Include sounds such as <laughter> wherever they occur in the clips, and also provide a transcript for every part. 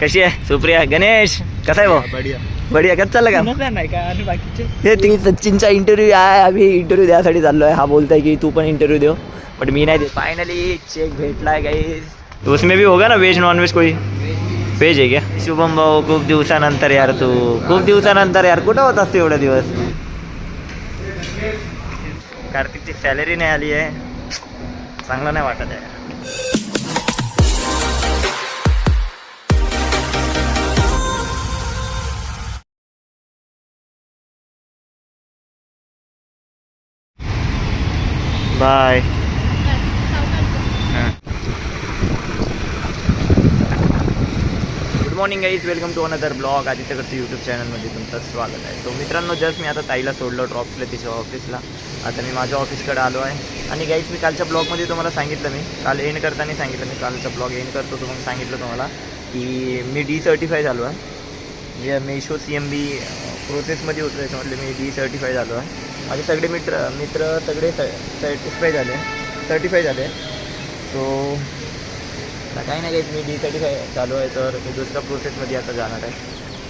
कशी आहे? सुप्रिया गणेश कसा आहे भाऊ? बढिया. बढिया. कसं चाललं का नाही का आणि बाकीचे? हे ती सचिनचा इंटरव्ह्यू आहे आम्ही इंटरव्ह्यू द्यासाठी चाललोय. हा बोलताय की तू पण इंटरव्ह्यू देव बट मी नाही दे फायनली चेक भेटलाय काही उसमें भी होगा ना वेज नॉन वेज कोई? वेज आहे क्या? शुभम भाऊ खूप दिवसानंतर यार तू. खूप दिवसानंतर यार. कुठं होत असते एवढे दिवस? कार्तिकची सॅलरी नाही आली आहे. चांगलं नाही वाटत आहे. Bye good morning guys welcome to another blog आदित्यकडचं YouTube चॅनलमध्ये तुमचं स्वागत आहे. सो मित्रांनो जस्ट मी आता ताईला सोडलं ड्रॉपले तिच्या ऑफिसला आता मी माझ्या ऑफिसकडे आलो आहे. आणि गाईज मी कालच्या ब्लॉगमध्ये तुम्हाला सांगितलं मी. काल एंड करताना सांगितलं मी. कालचा ब्लॉग एंड करतो तुम्हाला सांगितलं तुम्हाला की मी डी सर्टिफाय झालो आहे. म्हणजे मेशो सी एम बी प्रोसेसमध्ये होतो त्याच्यामधले मी डी सर्टिफाय झालो आहे. माझे सगळे मित्र मित्र सगळे सर्टिफाय झाले. सर्टिफाय झाले. सो आता काही नाही काही मी डी सर्टिफाय चालू आहे तर मी दुसऱ्या प्रोसेसमध्ये आता जाणार आहे.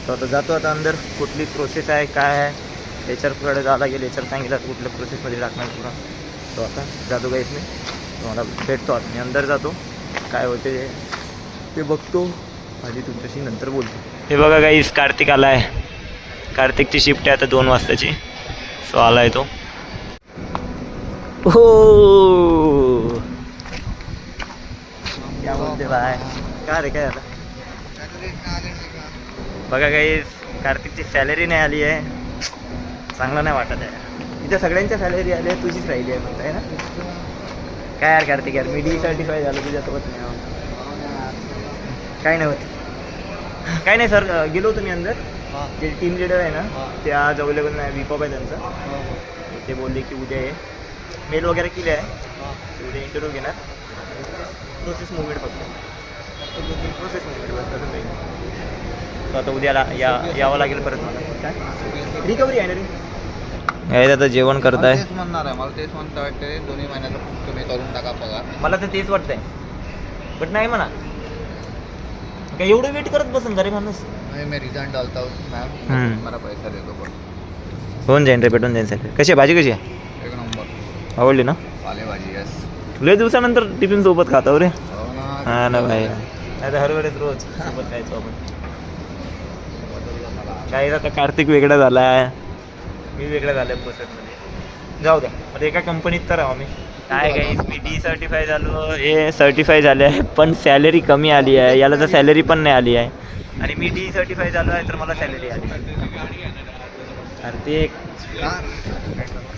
सो आता जातो आता अंदर कुठली प्रोसेस आहे काय आहे एचआरकडे जायला गेलं लेचर सांगितलं कुठल्या प्रोसेसमध्ये टाकणार पुन्हा सो आता जातो काहीच मी. तुम्हाला भेटतो आता. मी अंदर जातो. काय होते ते ते बघतो. आणि तुमच्याशी नंतर बोलतो. हे बघा काहीच कार्तिक आला आहे कार्तिकची शिफ्ट आहे आता दोन वाजताची. सो आला आहे तो हो क्या बोलते बाय काय रे काय आता बघा काही कार्तिकची सॅलरी नाही आली आहे चांगलं नाही वाटत आहे इथे सगळ्यांच्या सॅलरी आली आहे तुझीच राहिली आहे म्हणताय ना काय यार कार्तिक यार मी डी सर्टिफाय झालो तुझ्यासोबत नाही. काय नाही होत काय नाही सर गेलो होतो मी अंदर जे टीम लिडर आहे ना ते आज अवेलेबल नाही विपॉप आहे त्यांचा. ते बोलले की उद्या ये. मेल वगैरे केले आहे. उद्या इंटरव्ह्यू घेणार. प्रोसेस मुवमेंट फक्त प्रोसेस मुवमेंट बस काही नाही. आता उद्याला या यावं लागेल परत. मला काय रिकव्हरी आहे ना रे? आता जेवण मला तेच म्हणणार आहे मला तेच म्हणता वाटते दोन्ही महिन्याचा तुम्ही करून टाका पगार. मला तर तेच वाटतंय. बट नाही म्हणा. काय एवढं वेट करत बसन का रे माणूस? नाही मी डालता. मॅम पैसा होऊन जाईन रे भेटून जाईन सर कशी आहे? भाजी कशी आहे? एक नंबर. आवडली ना? पालेभाजी यस लय दिवसानंतर टिफिन सोबत खातो रे. हो ना हा ना भाई नाही तर हर वेळेस रोज सोबत खायचो आपण. काही आता कार्तिक वेगळा झाला मी वेगळा झालो आहे प्रोसेसमध्ये जाऊ द्या. आता एका कंपनीत तर आहो मी काय काही मी डी सर्टिफाय झालो हे सर्टिफाय झाले आहे पण सॅलरी कमी आली आहे याला तर सॅलरी पण नाही आली आहे. आणि मी डी सर्टिफाय झालो आहे तर मला सॅलरी आली कार्तिक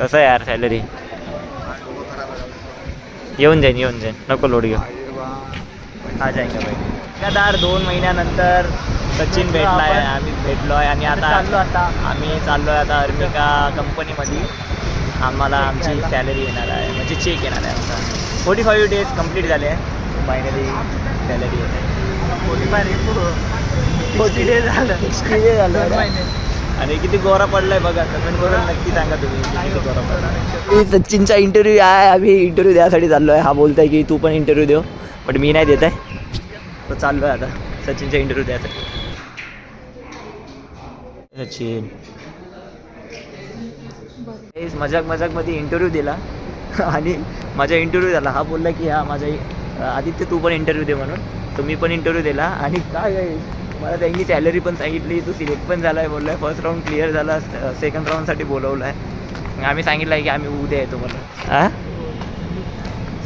कसं आहे यार सॅलरी येऊन जाईन येऊन जाईन. नको लोड घेऊ. हा जाईन का भाई आता दोन महिन्यानंतर सचिन भेटलाय आम्ही भेटलोय आणि आता चाललो आता. आम्ही चाललोय आता अर्मिका कंपनीमध्ये आम्हाला आमची सॅलरी येणार आहे. म्हणजे चेक येणार आहे आमचा. फोर्टी फाईव्ह डेज कंप्लीट झाले आहे फायनली सॅलरी येत आहे फोर्टी फाय फोर्टी डेज झालं. सिक्स्टी डे झालं. आणि किती गोरा पडलाय बघा. कमेंट करून नक्की सांगा तुम्ही किती गोरा पडला सचिनचा इंटरव्ह्यू आहे. आम्ही इंटरव्ह्यू द्यासाठी चाललो आहे हा बोलताय की तू पण इंटरव्ह्यू देव बट मी नाही देत आहे. तो चाललो आहे आता. सचिनचा इंटरव्ह्यू द्यासाठी सचिन. तेच मजाक मजाकमध्ये इंटरव्ह्यू दिला. आणि माझा इंटरव्ह्यू झाला. हा बोलला की हा माझा आदित्य तू पण इंटरव्ह्यू दे म्हणून. तर मी पण इंटरव्ह्यू दिला. आणि काय आहे, मला त्यांनी सॅलरी पण सांगितली. तू सिलेक्ट पण झाला आहे बोलला आहे फर्स्ट राऊंड क्लिअर झाला. सेकंड राऊंडसाठी बोलवलं आहे आम्ही सांगितलं आहे की आम्ही उद्या येतो मला हां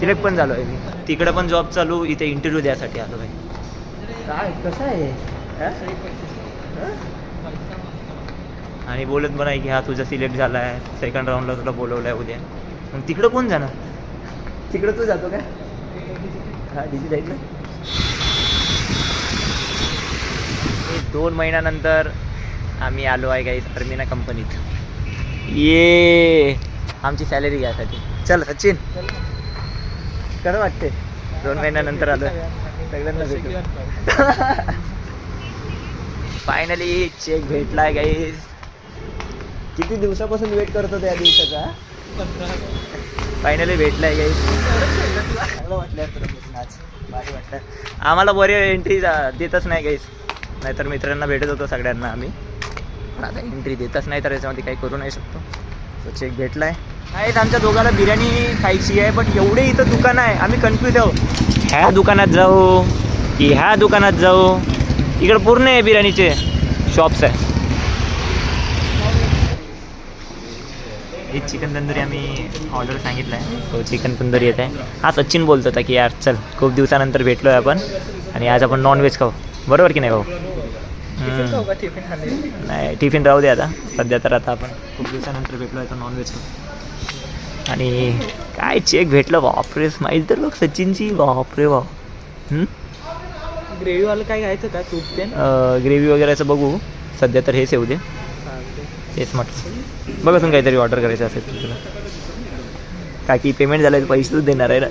सिलेक्ट पण झालो आहे मी. तिकडं पण जॉब चालू. इथे इंटरव्ह्यू द्यासाठी आलो आहे काय? कसं आहे? आणि बोलत पण आहे की हा तुझा सिलेक्ट झाला आहे सेकंड राऊंडला तुला बोलवलं आहे उद्या. मग तिकडं कोण जाणार? तिकडं तू जातो काय हा डिजी जाईल ना दोन महिन्यानंतर आम्ही आलो आहे काही अर्मिना कंपनीत ये! आमची सॅलरी घ्यायसाठी चल सचिन. कसं वाटते दोन महिन्यानंतर आलो. सगळ्यांना भेटू. फायनली चेक भेटला आहे काही किती दिवसापासून वेट करतो त्या दिवसाचा फायनली भेटलाय काही. चांगलं वाटलं तुला आज. भारी वाटलं. आम्हाला बरे एंट्री देतच नाही गाईस नाहीतर मित्रांना भेटत होतो सगळ्यांना आम्ही. पण आता एंट्री देतच नाही तर याच्यामध्ये काही करू नाही शकतो. तो चेक भेटला आहे आहेत आमच्या दोघाला बिर्याणी खायची आहे पण एवढे इथं दुकानं आहे. आम्ही कन्फ्यूज आहोत. ह्या दुकानात जाऊ की ह्या दुकानात जाऊ? इकडं पूर्ण आहे बिर्याणीचे शॉप्स आहे. एक चिकन तंदुरी आम्ही ऑर्डर सांगितलं आहे. तो चिकन तंदुरी येत आहे. हा सचिन बोलत होता की यार चल खूप दिवसानंतर भेटलो आहे आपण आणि आज आपण नॉनव्हेज खाऊ. बरोबर की नाही भाऊ. नाही टिफिन राहू दे आता. सध्या तर आता आपण खूप दिवसानंतर भेटलो आहे तर नॉनव्हेज खाऊ. आणि काय चेक भेटलं बापरे स्माईल तर बघ सचिनची. बापरे बाप ग्रेव्हीवालं काय घ्यायचं का? तूप ते ग्रेव्ही वगैरेचं बघू. सध्या तर हेच येऊ दे तेच म्हटलं. बघ अजून काहीतरी ऑर्डर करायचं असेल तर तुला. का की पेमेंट झालं पैसेच देणार आहे ना?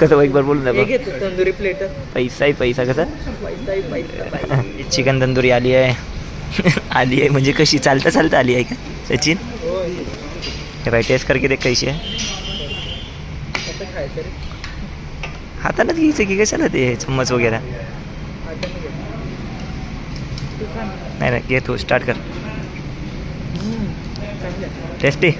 कसं एक बार बोलून तंदुरी प्लेट पैसा आहे पैसा कसा? चिकन तंदुरी आली आहे. आली आहे म्हणजे कशी? चालता चालता आली आहे का? सचिन? हे बाई टेस्ट करके देख कशी आहे? हातानंच घ्यायचं की कशाला ते चम्मच वगैरे तू खा नाही नाही घे तू स्टार्ट कर. टेस्टी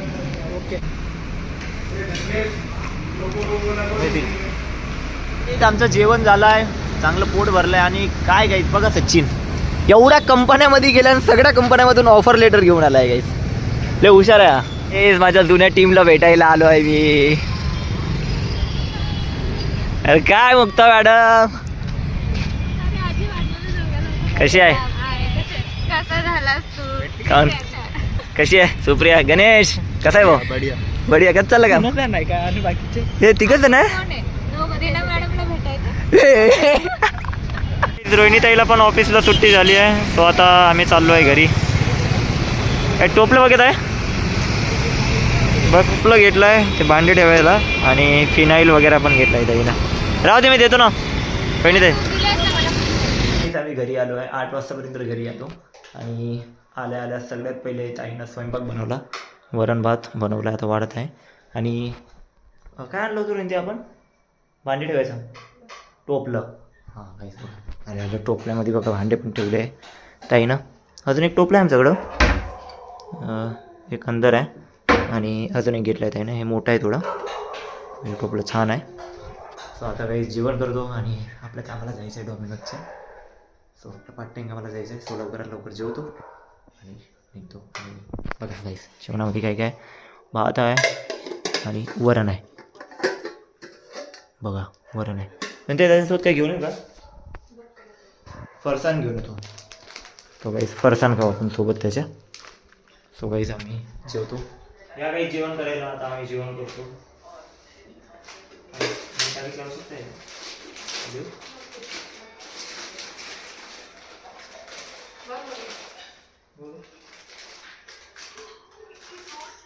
आमचं जेवण झालं आहे चांगलं पोट भरलं आहे आणि काय गाईस बघा सचिन. एवढ्या कंपन्यामध्ये गेल्या आणि सगळ्या कंपन्यामधून ऑफर लेटर घेऊन आला आहे गाईस लय हुशार आहे. हेच माझ्या जुन्या टीमला भेटायला आलो आहे मी. अरे काय मुक्ता मॅडम? कशी आहे? काहून? कशी आहे? सुप्रिया गणेश कसा आहे भाऊ? बढिया. बढिया. कसं चाललं का कोणाचा नाही का आणि बाकीचे? हे तिघच ना भेटायचं. <laughs> रोहिणीताईला पण ऑफिसला सुट्टी झाली आहे सो आता आम्ही चाललो आहे घरी. काय टोपलं बघत आहे? बघ टोपलं घेतलं आहे ते भांडे ठेवायला आणि फिनाईल वगैरे पण घेतलं आहे ताईला राहू दे मी देतो ना. रोहिणीताई. आम्ही घरी आलो आहे आठ वाजतापर्यंत घरी आलो. आणि आल्या आल्या सगळ्यात पहिले ताईनं स्वयंपाक बनवला. वरण भात बनवला आता वाढत आहे. आणि काय आणलं होतं रोहिणी आपण? भांडे ठेवायचं. टोपलं. हां काही आणि टोपल्यामध्ये बघा भांडे पण ठेवले. आहे ताईनं. अजून एक टोपलं आहे आमच्याकडं. एक अंदर आहे. आणि अजून एक घेतलं आहे ताईनं. हे मोठं आहे थोडं. हे टोपलं छान आहे. सो आता काही जेवण करतो आणि आपल्या कामाला जायचं आहे डॉमिनोजचं. सो आपला पार्ट टाईम जायचं आहे सो लवकरात लवकर जेवतो. आणि निघतो. आणि बघा गाईस जेवणामध्ये काय काय? भात आहे आणि वरण आहे. बघा वरण आहे. पण त्याच्यासोबत काय घेऊन येऊ का? फरसाण घेऊन येतो. तो गाईस फरसाण खाऊ आपण सोबत त्याच्या. सो गाईस आम्ही जेवतो. या काही जेवण करायला आता आम्ही जेवण करतो.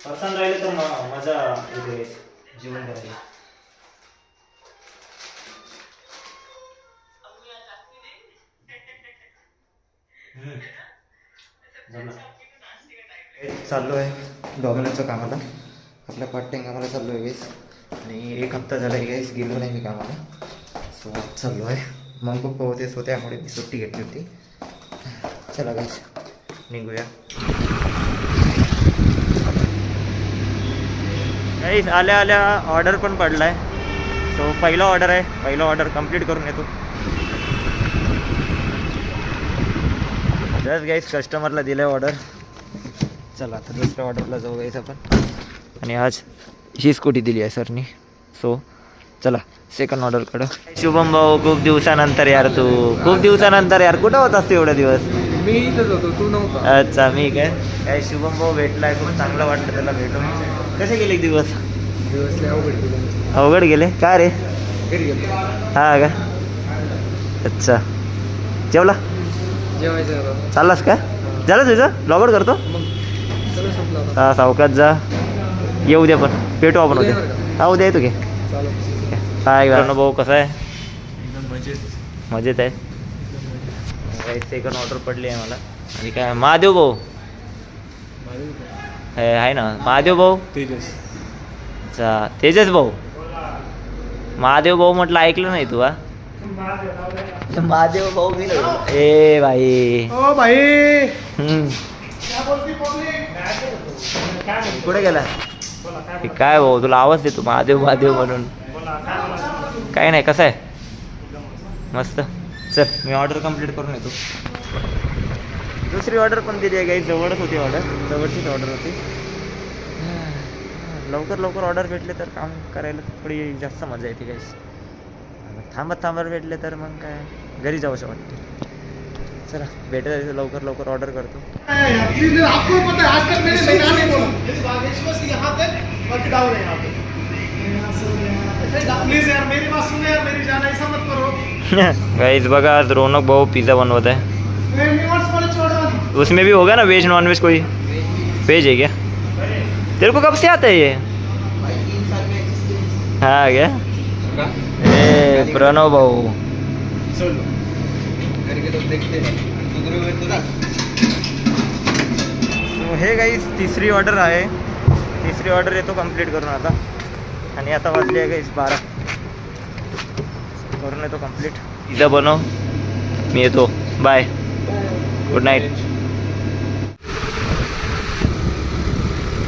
आणि राहिले तर मजा येते जेवण करायला चाललो आहे डॉमिनोजच्या कामाला आपल्या पार्ट टाईम कामाला चाललो आहे गेस आणि एक हप्ता झाला आहे गेस गेलो नाही मी कामाला. सो आज चाललो आहे. मग पप्पा होते सो त्यामुळे मी सुट्टी घेतली होती. चला गाईस निघूया. गाईस आल्या आल्या ऑर्डर पण पडला आहे सो पहिला ऑर्डर आहे. पहिला ऑर्डर कंप्लीट करून येतो जस्ट गाईस कस्टमरला दिलं आहे ऑर्डर चला आता दुसऱ्या ऑर्डरला जाऊ गाईस आपण. आणि आज ही स्कूटी दिली आहे सरनी. सो चला सेकंड ऑर्डरकडं शुभम भाऊ खूप दिवसानंतर यार तू. खूप दिवसानंतर यार. कुठं होतास तू एवढे दिवस? मी इथंच होतो तू नव्हता. अच्छा मी काय? काय शुभम भाऊ भेटलाय. खूप चांगलं वाटलं त्याला भेटून. कसे गेले दिवस? दिवस अवघड गेले का रे? हा का? अच्छा. जेवला. चाललास का? झालं तुझं? लॉगआउट करतो. हा सावकात जा. येऊ द्या पण. भेटू आपण उद्या. हा उद्या येतो काय भाऊ कसं आहे? एकदम मजेत. मजेत आहे. सेकंड ऑर्डर पडली आहे मला. आणि काय? महादेव भाऊ. हे आहे ना. महादेव भाऊ? तेजस. अच्छा. तेजस भाऊ? महादेव भाऊ म्हटलं ऐकलं नाही तू हा? महादेव भाऊ मी ए भाई ओ भाई हम्म. क्या बोलती पब्लिक कुठे गेला? हे काय भाऊ तुला आवाज देतो. महादेव महादेव म्हणून. काय नाही कसं आहे? मस्त. चल मी ऑर्डर कंप्लीट करून येतो. दुसरी ऑर्डर पण दिली आहे काही जवळच होती ऑर्डर जवळचीच ऑर्डर होती लवकर लवकर ऑर्डर भेटले तर काम करायला थोडी जास्त मजा येते काहीच थांबत थांबत भेटले तर मग काय? घरी जाऊशी वाटते चला भेटत लवकर लवकर ऑर्डर करतो. प्लीज आपको पता है आजकल मैंने सही नाम नहीं बोला बस यहाँ तक बाकी डाउन है यहाँ पे प्लीज यार मेरी बात सुनो यार मेरी जान ऐसा मत करो। <laughs> गाइस बघा आज रौनक भाऊ पिज़्ज़ा बनवत है उसमें भी होगा ना वेज नॉन वेज कोई? वेज है क्या? तेरे को कब से आता है ये? हाँ क्या? ए प्रणव भाऊ। तो हैं तो हे गाईस तिसरी ऑर्डर आहे. तिसरी ऑर्डर येतो कंप्लीट करून आता. आणि आता वाजली आहे गाईस बारा. करून येतो कंप्लीट पिझ्झा बनव. मी येतो. बाय गुड नाईट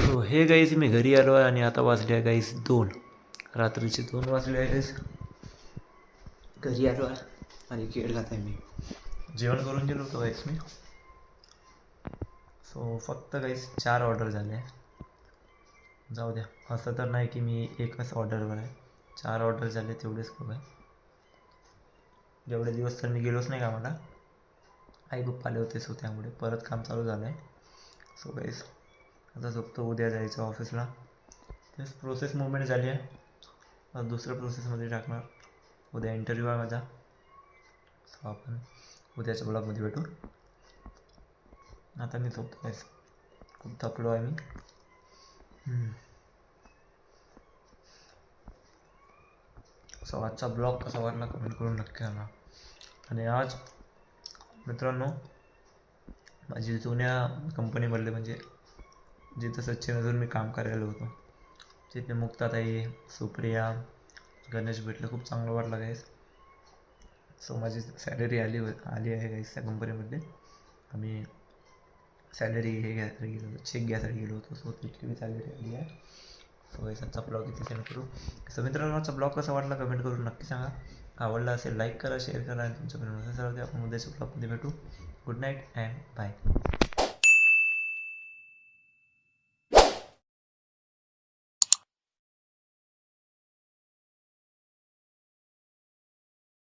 हो, हे गाईस मी घरी आलो आहे आणि आता वाजले आहे गाईस दोन. रात्रीचे दोन वाजले आहे गाईस घरी आलो आहे आणि केळ आहे मी. जेवण करून गेलो होतो गाईस मी. सो फक्त गाईस चार ऑर्डर झाले. जाऊ द्या. असं तर नाही की मी एकच ऑर्डरवर आहे. चार ऑर्डर झाले तेवढेच खूप आहे जेवढे दिवस तर मी गेलोच नाही कामाला. आई पप्पा आले होते सो त्यामुळे परत काम चालू झालं आहे सो काहीच आता झोपतो उद्या जायचं ऑफिसला तेच प्रोसेस मुवमेंट झाली आहे. दुसऱ्या प्रोसेसमध्ये टाकणार. उद्या इंटरव्ह्यू आहे माझा. सो आपण उद्याच्या ब्लॉगमध्ये भेटू. आता मी झोपतो गाईस खूप थकलो आहे मी. सो आजचा ब्लॉग कसा वाटला कमेंट करून नक्की सांगा. आणि आज मित्रांनो माझी जुन्या कंपनीमधले म्हणजे जिथं सचिन अजून मी काम करायला होतो तिथे मुक्ताताई सुप्रिया गणेश भेटलं खूप चांगलं वाटलं गाईस सो माझी सॅलरी आली आली आहे गाईस त्या कंपनीमध्ये आम्ही सॅलरी हे घ्यायसाठी गेलो होतो चेक घ्यायसाठी गेलो होतो. सो तिथली बी सॅलरी आली आहे. सो याचा ब्लॉग इथे सेंड करू. सो मित्रांनो आजचा ब्लॉग कसा वाटला कमेंट करून नक्की सांगा. आवडला असेल लाईक करा शेअर करा. आणि तुमच्या सर्व आपण उद्या ब्लॉगमध्ये भेटू. Good night and bye